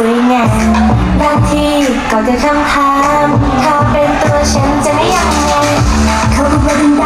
สวยงามบางทีก็จะคำถามถ้าเป็นตัวฉันจะไม่ยังไงเขาก็เป็นด้